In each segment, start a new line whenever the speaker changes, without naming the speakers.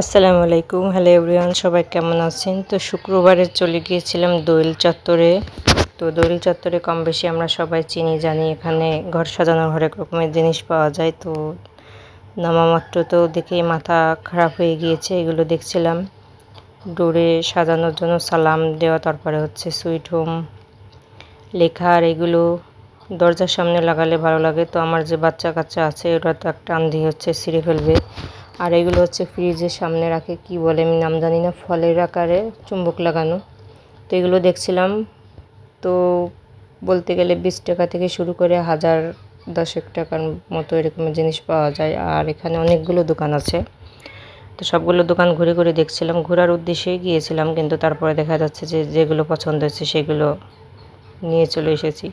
আসসালামু আলাইকুম। Hello everyone, সবাই কেমন আছেন? তো শুক্রবারে চলে গিয়েছিলাম দোয়েল চত্বরে। তো দোয়েল চত্বরে কম বেশি আমরা সবাই চিনি, জানি এখানে ঘর সাজানোর হরেক রকমের জিনিস পাওয়া যায়। তো নামা মাত্র তো দেখেই মাথা খারাপ হয়ে গিয়েছে, এগুলো দেখছিলাম। ডোরে সাজানোর জন্য সালাম দেওয়া, তারপরে হচ্ছে সুইট হোম লেখা, আর এগুলো দরজার সামনে লাগালে ভালো লাগে। তো আমার যে বাচ্চা কাচ্চা আছে, ওরা তো একটা আন্ধি হচ্ছে, ছিঁড়ে ফেলবে। আর এগুলো হচ্ছে ফ্রিজের সামনে রাখে, কি বলে আমি নাম জানি না, ফলের আকারে চুম্বক লাগানো। তো এগুলো দেখছিলাম, তো বলতে গেলে বিশ টাকা থেকে শুরু করে হাজার দশেক টাকার মতো এরকমের জিনিস পাওয়া যায়। আর এখানে অনেকগুলো দোকান আছে, তো সবগুলো দোকান ঘুরে ঘুরে দেখছিলাম। ঘোরার উদ্দেশ্যেই গিয়েছিলাম, কিন্তু তারপরে দেখা যাচ্ছে যে যেগুলো পছন্দ হয়েছে সেগুলো নিয়ে চলে এসেছি।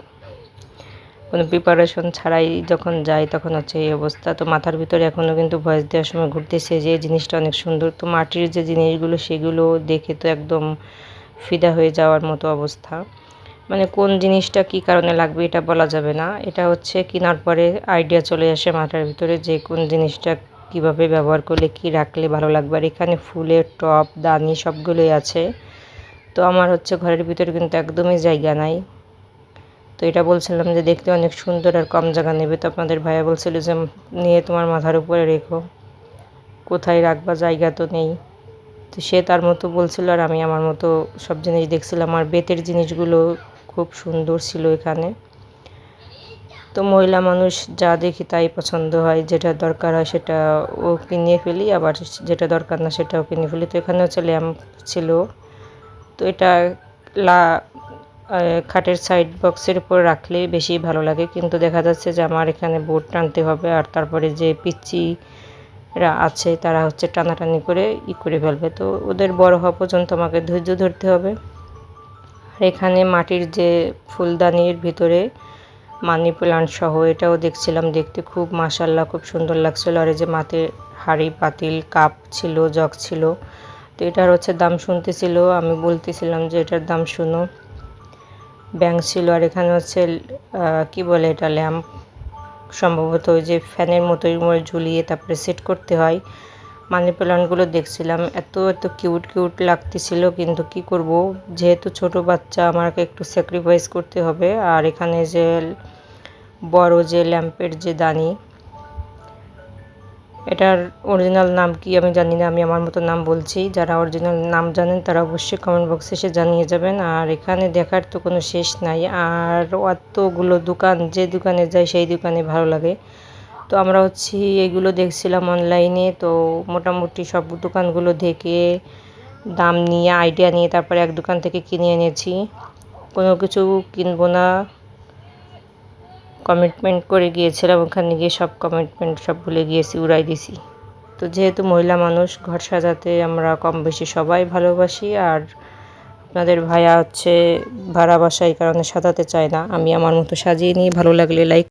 কোনো প্রিপারেশন ছাড়াই যখন যাই তখন হচ্ছে এই অবস্থা। তো মাথার ভিতরে এখনও কিন্তু ভয়েস দেওয়ার সময় ঘুরতেছে যে জিনিসটা অনেক সুন্দর। তো মাটির যে জিনিসগুলো, সেগুলো দেখে তো একদম ফিদা হয়ে যাওয়ার মতো অবস্থা। মানে কোন জিনিসটা কি কারণে লাগবে এটা বলা যাবে না। এটা হচ্ছে কেনার পরে আইডিয়া চলে আসে মাথার ভিতরে যে, কোন জিনিসটা কীভাবে ব্যবহার করলে, কি রাখলে ভালো লাগবে। আর এখানে ফুলের টপ, দানি সবগুলোই আছে। তো আমার হচ্ছে ঘরের ভিতরে কিন্তু একদমই জায়গা নাই। তো এটা বলছিলাম যে দেখতে অনেক সুন্দর আর কম জায়গা নেবে। তো আপনাদের ভাইয়া বলছিল যে নিয়ে তোমার মাথার উপরে রেখো। কোথায় রাখবা জায়গা তো নেই। তো সে তার মতো বলছিল আর আমি আমার মতো সব জিনিস দেখছিলাম। আর বেতের জিনিসগুলো খুব সুন্দর ছিল এখানে। তো মহিলা মানুষ যা দেখি তাই পছন্দ হয়। যেটা দরকার হয় সেটা ও কিনে ফেলি, আবার যেটা দরকার না সেটাও কিনে ফেলি। তো এখানে হচ্ছে ল্যাম্প ছিল। তো এটা লা খাটের সাইড বক্সের উপর রাখলে বেশি ভালো লাগে। কিন্তু দেখা যাচ্ছে যে আমার এখানে বোর্ড টানতে হবে আর তারপরে যে পিচ্চিরা আছে তারা হচ্ছে টানাটানি করে ই করে ফেলবে। তো ওদের বড় হওয়া পর্যন্ত আমাকে ধৈর্য ধরতে হবে। আর এখানে মাটির যে ফুলদানির ভিতরে মানি প্লান্ট সহ এটাও দেখছিলাম দেখতে খুব মাসাল্লাহ খুব সুন্দর লাগছিল। আর এই যে মাটির হাঁড়ি, পাতিল, কাপ ছিল, জগ ছিল, তো এটার হচ্ছে দাম শুনতেছিল। আমি বলতেছিলাম যে এটার দাম শুনো। ব্যাংক ছিল আর এখানে হচ্ছে কি বলে এটা, ল্যাম্প সম্ভবত ওই যে ফ্যানের মতোই ঝুলিয়ে তারপরে সেট করতে হয়। মানি প্ল্যান্টগুলো দেখছিলাম, এত এত কিউট কিউট লাগতেছিল, কিন্তু কি করব? যেহেতু ছোট বাচ্চা, আমাকে একটু স্যাক্রিফাইস করতে হবে। আর এখানে যে বড় যে ল্যাম্পের যে দানি এটার অরিজিনাল নাম কি আমি জানি না, আমি আমার মতো নাম বলছি। যারা অরিজিনাল নাম জানেন তারা অবশ্যই কমেন্ট বক্সে এসে জানিয়ে যাবেন। আর এখানে দেখার তো কোনো শেষ নাই। আর অতগুলো দোকান, যে দোকানে যাই সেই দোকানে ভালো লাগে। তো আমরা হচ্ছি, এগুলো দেখছিলাম অনলাইনে তো মোটামুটি সব দোকানগুলো দেখে দাম নিয়ে আইডিয়া নিয়ে তারপরে এক দোকান থেকে কিনে এনেছি। কোনো কিছু কিনবো না। কমিটমেন্ট করে গিয়েছিলাম, ওখানে গিয়ে সব কমিটমেন্ট সব ভুলে গিয়েছি, উড়াই দিছি তো যেহেতু মহিলা মানুষ, ঘর সাজাতে আমরা কম বেশি সবাই ভালোবাসি, আর আপনাদের ভাইয়া হচ্ছে ভাড়া বাসা এই কারণে সাজাতে চায় না। আমি আমার মতো সাজিয়ে নিয়ে ভালো লাগলে লাইক